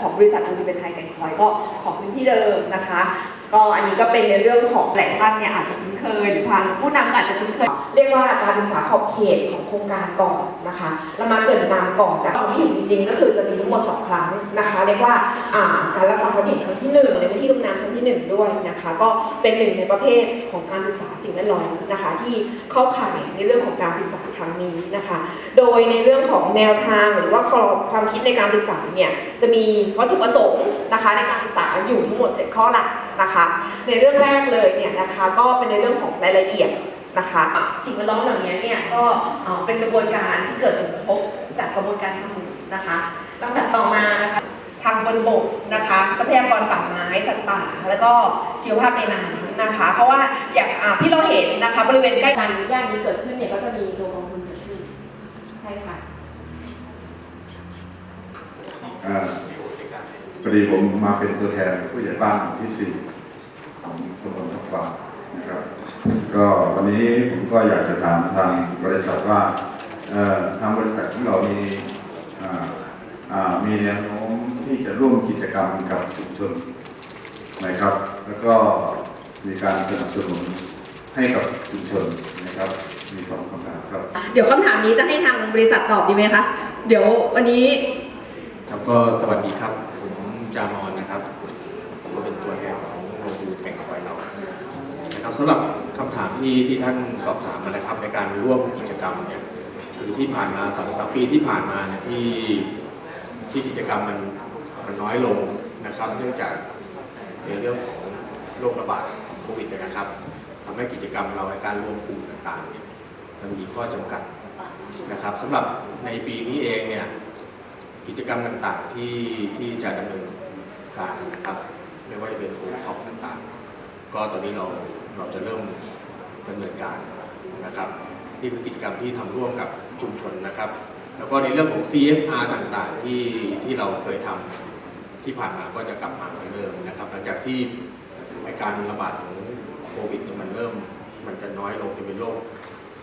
ของบริษัทอูซีเป็นไทยแกงคอยก็ของพื้นที่เดิมนะคะ ก็อันนี้ก็เป็นในเรื่องของหลายท่านเนี่ยอาจจะคุ้นเคยหรือทางผู้นำอาจจะคุ้นเคย เรียกว่าการศึกษาขอบเขตของโครงการก่อนนะคะแล้วมาเกิดนำก่อนนะความที่เห็นจริงๆ ก็คือจะมีทั้งหมดสองครั้งนะคะเรียกว่าอ่าการรับฟังความเห็นครั้งที่หนึ่งในพื้นที่ลุ่มน้ำชั้นที่หนึ่งด้วยนะคะก็เป็นหนึ่งในประเภทของการศึกษาสิ่งแวดล้อมนะคะที่เข้าข่ายในเรื่องของการศึกษาครั้งนี้นะคะ โดยในเรื่องของแนวทางหรือว่ากรอบความคิดในการศึกษาเนี่ยจะมีวัตถุประสงค์นะคะในการศึกษาอยู่ทั้งหมด 7 ข้อหลัก นะคะ ในเรื่องแรกเลยเนี่ยนะคะก็เป็นในเรื่องของรายละเอียดนะคะอะสิ่งแวดล้อมเหล่านี้เนี่ยก็เอ่อเป็นกระบวนการที่เกิดผลกระทบจากกระบวนการทางหมู่นะคะลำดับต่อมานะคะทางบนบกนะคะทรัพยากรป่าไม้สัตว์ป่า แล้วก็ชีวภาพในน้ำนะคะ เพราะว่าอย่างอะที่เราเห็นนะคะบริเวณใกล้การอนุญาตนี้เกิดขึ้นเนี่ยก็จะมีตัวกองทุนเกิดขึ้นใช่ค่ะอ่าพอดีผมมาเป็นตัวแทนผู้ใหญ่บ้านหมู่ที่สี่ ของตำบลทับฟ้านะครับ ก็วันนี้ผมก็อยากจะถามทางบริษัทว่าเอ่อทางบริษัทของเรามีอ่าอ่ามีแนวโน้มที่จะร่วมกิจกรรมกับชุมชนนะครับ แล้วก็มีการสนับสนุนให้กับชุมชนนะครับมีสองคำถามครับ เดี๋ยวคำถามนี้จะให้ทางบริษัทตอบดีไหมคะ เดี๋ยววันนี้ ครับก็สวัสดีครับ ผมจามอน สำหรับคำถามที่ที่ท่านสอบถามมานะครับในการร่วมกิจกรรมเนี่ยคือที่ผ่านมาสองสามปีที่ผ่านมาเนี่ยที่ที่กิจกรรมมันมันน้อยลงนะครับ เนื่องจากในเรื่องของโรคระบาดโควิดนะครับทำให้กิจกรรมเราในการรวมกลุ่มต่างๆเนี่ยมันมีข้อจำกัดนะครับสำหรับในปีนี้เองเนี่ยกิจกรรมต่างๆที่ที่จะดำเนินการนะครับไม่ว่าจะเป็นโอท็อปต่างๆ ก็ตอนนี้เรา เราจะเริ่มดำเนินการนะครับนี่คือกิจกรรมที่ทำร่วมกับชุมชนนะครับ แล้วก็ในเรื่องของ CSR ต่างๆที่ที่เราเคยทำที่ผ่านมาก็จะกลับมาเหมือนเดิมนะครับ หลังจากที่การระบาดของโควิดมันเริ่มมันจะน้อยลงเป็นโรค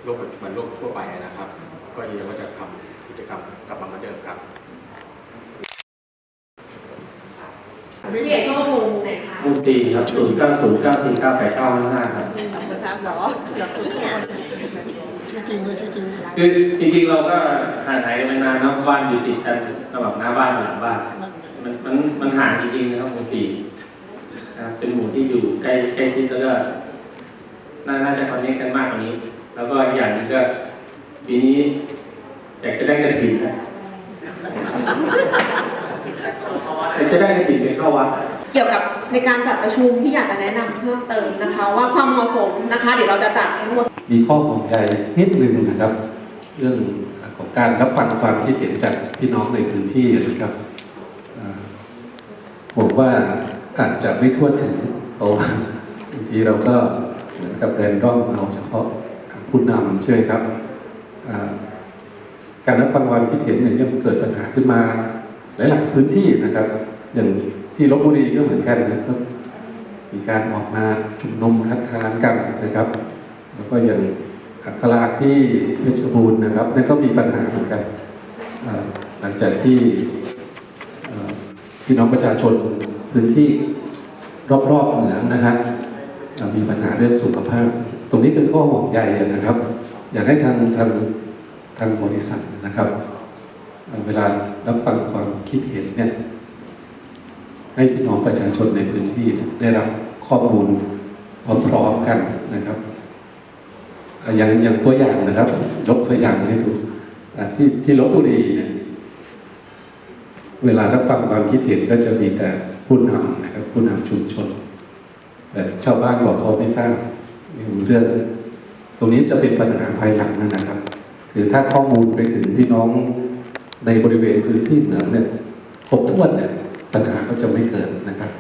โรคปัจจุบันโรคทั่วไปนะครับ ก็ยังว่าจะทำกิจกรรมกลับมาเหมือนเดิมครับ พี่เอกชอบมุมไหนคะมูสี่ครับศูนย์เก้าศูนย์เก้าสี่เก้าแปดเก้าห้าครับชื่อจริงเลยชื่อจริงคือจริงๆเราก็ห่างหายกันไปนานเนาะบ้านอยู่ติดกันระหว่างหน้าบ้านกับหลังบ้าน มันมันมันห่างจริงๆนะครับหมู่สี่นะครับเป็นหมู่ที่อยู่ใกล้ใกล้ชิดแล้วก็น่าน่าจะคอนเนคกันมากกว่านี้ แล้วก็อีกอย่างหนึงก็ปีนี้อยากจะได้กระถิ่นนะ อยากจะได้กระถิ่นไปเข้าวัด เกี่ยวกับในการจัดประชุมที่อยากจะแนะนำเพิ่มเติมนะคะ ว่าความเหมาะสมนะคะ เดี๋ยวเราจะจัดทั้งหมด มีข้อห่วงใยนิดนึงนะครับ เรื่องของการรับฟังความคิดเห็นจากพี่น้องในพื้นที่นะครับอ่าผมว่าอาจจะไม่ทั่วถึงเพราะว่าบางทีเราก็เหมือนกับแรนดอมเอาเฉพาะผู้นำใช่ไหมครับอ่าการรับฟังความคิดเห็นเนี่ยยังเกิดปัญหาขึ้นมา หลายๆพื้นที่นะครับ อย่างที่ลบบุรีก็เหมือนกันนะครับมีการออกมาชุมนุมคัดค้านกันนะครับ แล้วก็อย่างอัคราที่เพชรบูรณ์นะครับนั่นก็มีปัญหาเหมือนกันหลังจากที่พี่น้องประชาชนพื้นที่รอบๆเหนืองนะฮะมีปัญหาเรื่องสุขภาพ ตรงนี้คือข้อห่วงใยนะครับ อยากให้ทางทางทางบริษัทนะครับ เวลา รับฟังความคิดเห็นเนี่ย ให้พี่น้องประชาชนในพื้นที่ได้รับข้อมูลพร้อมๆกันนะครับอย่างอย่างตัวอย่างนะครับยกตัวอย่างให้ดูที่ที่ลบบุรีเนี่ยเวลารับฟังความคิดเห็นก็จะมีแต่ผู้นำนะครับผู้นำชุมชน แต่ชาวบ้านบอกเขาไม่ทราบไม่รู้เรื่อง ตรงนี้จะเป็นปัญหาภายหลังนะครับ คือถ้าข้อมูลไปถึงพี่น้อง ในบริเวณพื้นที่เหนือเนี่ยครบถ้วนเนี่ยปัญหาก็จะไม่เกิดนะครับ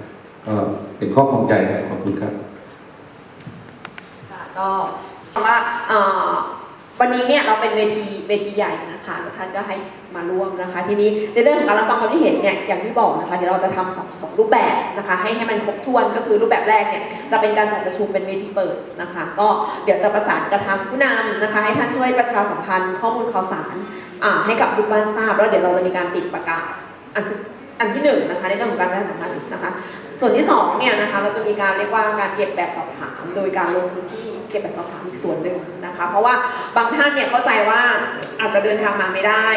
ก็เป็นข้อของใจครับขอบคุณครับค่ะก็ว่าเอ่อวันนี้เนี่ยเราเป็นเวทีเวทีใหญ่นะคะแล้วท่านก็ให้มาร่วมนะคะ ทีนี้ในเรื่องของการรับฟังความคิดเห็นเนี่ยอย่างที่บอกนะคะเดี๋ยวเราจะทำสองสองรูปแบบนะคะ ให้ให้มันครบถ้วนก็คือรูปแบบแรกเนี่ยจะเป็นการจัดประชุมเป็นเวทีเปิดนะคะ ก็เดี๋ยวจะประสานกับทางผู้นำนะคะ ให้ท่านช่วยประชาสัมพันธ์ข้อมูลข่าวสาร ให้กับลูกบ้านทราบ แล้วเดี๋ยวเราจะมีการติดประกาศอันอันที่หนึ่งนะคะในเรื่องของการประชาสัมพันธ์นะคะ ส่วนที่สองเนี่ยนะคะเราจะมีการเรียกว่าการเก็บแบบสอบถาม โดยการลงพื้นที่เก็บแบบสอบถามอีกส่วนหนึ่งนะคะ เพราะว่าบางท่านเนี่ยเข้าใจว่าอาจจะเดินทางมาไม่ได้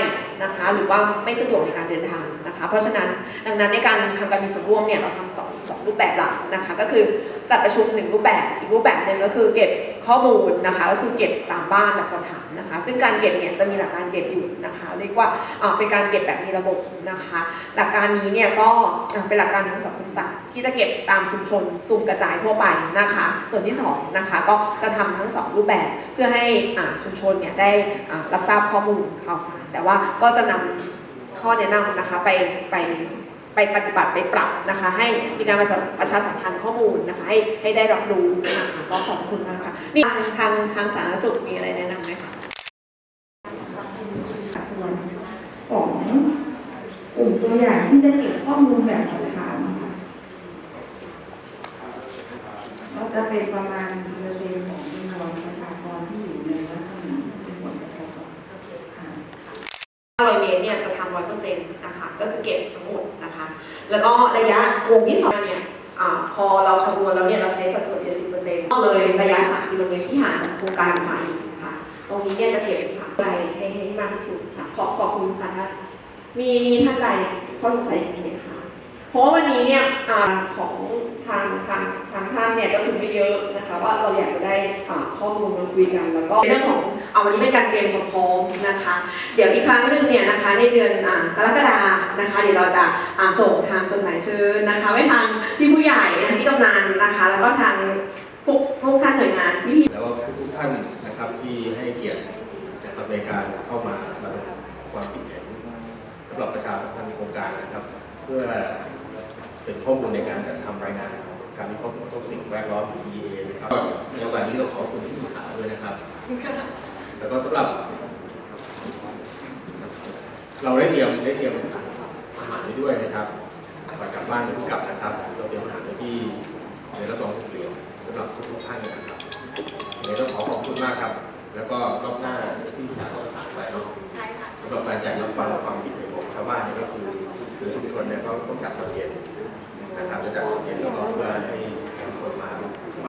นะคะ หรือว่าไม่สะดวกในการเดินทางนะคะ เพราะฉะนั้นดังนั้นในการทำการมีส่วนร่วมเนี่ยเราทำสองสองรูปแบบหลักนะคะ ก็คือจัดประชุมหนึ่งรูปแบบอีกรูปแบบหนึ่งก็คือเก็บ ข้อมูลนะคะก็คือเก็บตามบ้านแบบสอบถามนะคะ ซึ่งการเก็บเนี่ยจะมีหลักการเก็บอยู่นะคะเรียกว่าเป็นการเก็บแบบมีระบบนะคะ หลักการนี้เนี่ยก็เป็นหลักการทางสังคมศาสตร์ที่จะเก็บตามชุมชนสุ่มกระจายทั่วไปนะคะ ส่วนที่สองนะคะก็จะทำทั้งสองรูปแบบเพื่อให้ชุมชนเนี่ยได้รับทราบข้อมูลข่าวสาร แต่ว่าก็จะนำข้อแนะนำนะคะไปไปไปปฏิบัติไปปรับนะคะ ให้มีการประชาประชาสัมพันธ์ข้อมูลนะคะให้ให้ได้รับรู้นะคะ ก็ขอบคุณมากค่ะนี่ทางทางทางสาธารณสุขมีอะไรแนะนำไหมคะส่วนของกลุ่มตัวอย่างที่จะเก็บข้อมูลแบบสอบถามค่ะก็จะเป็นประมาณเปอร์เซ็นต์ของจำนวนประชากรที่อยู่ในลักษณะเป็นผลกระทบค่ะ500เมตรเนี่ยจะทำร้อยเปอร์เซ็นต์นะคะก็คือเก็บทั้งหมดนะคะ แล้วก็ระยะวงที่สองเนี่ยอาพอเราคำนวณแล้วเนี่ยเราใช้สัดส่วน70%ก็ เลยระยะ3กิโลเมตรที่ห่างจากโครงการใหม่ค่ะ ตรงนี้เนี่ยจะเก็บสามไกลให้ให้มากที่สุดค่ะ ขอบขอบคุณค่ะท่านมีมีท่านใดข้อสงสัยอีกไหมคะเพราะวันนี้เนี่ยของทางทางทางท่านเนี่ยก็คือไม่เยอะนะคะ ว่าเราอยากจะได้ข้อมูลมาคุยกันแล้วก็ในเรื่องของเอาวันนี้เป็นการเตรียมความพร้อมนะคะ เดี๋ยวอีกครั้งหนึ่งเนี่ยนะคะในเดือนกรกฎานะคะ เดี๋ยวเราจะาส่งทางจดหมายเชิญนะคะไว้ทางพี่ผู้ใหญ่นะคะพี่กำนันนะคะ แล้วก็ทาง ทุกทุกท่านหน่วยงานที่พี่ แล้วก็ทุกๆท่านนะครับที่ให้เกียรตินะครับในการเข้ามาแสดงความคิดเห็นสำหรับประชาสัมพันธ์โครงการนะครับ เพื่อเป็นข้อมูลในการจัดทำรายงาน การวิเคราะห์ผลกระทบสิ่งแวดล้อม EA นะครับในโอกาสนี้ก็ขอบคุณที่ปรึกษาด้วยนะครับ แล้วก็สำหรับ เราได้เตรียมได้เตรียมอาหารไว้ด้วยนะครับก่อนกลับบ้านหรือเพิ่งกลับนะครับ เราเตรียมอาหารไว้ที่ในรับรองผู้เรียน สำหรับทุกๆท่านนะครับวันนี้ต้องขอขอบคุณมากครับ แล้วก็รอบหน้าที่สาก็ประสานไปเนาะใช่ค่ะสำหรับการจัดรับฟังความคิดเห็นของชาวบ้านเนี่ยก็คือคือชุมชนเนี่ยก็ต้องจัดตอนเย็นนะครับจะจัดตอนเย็นแล้วก็เพื่อให้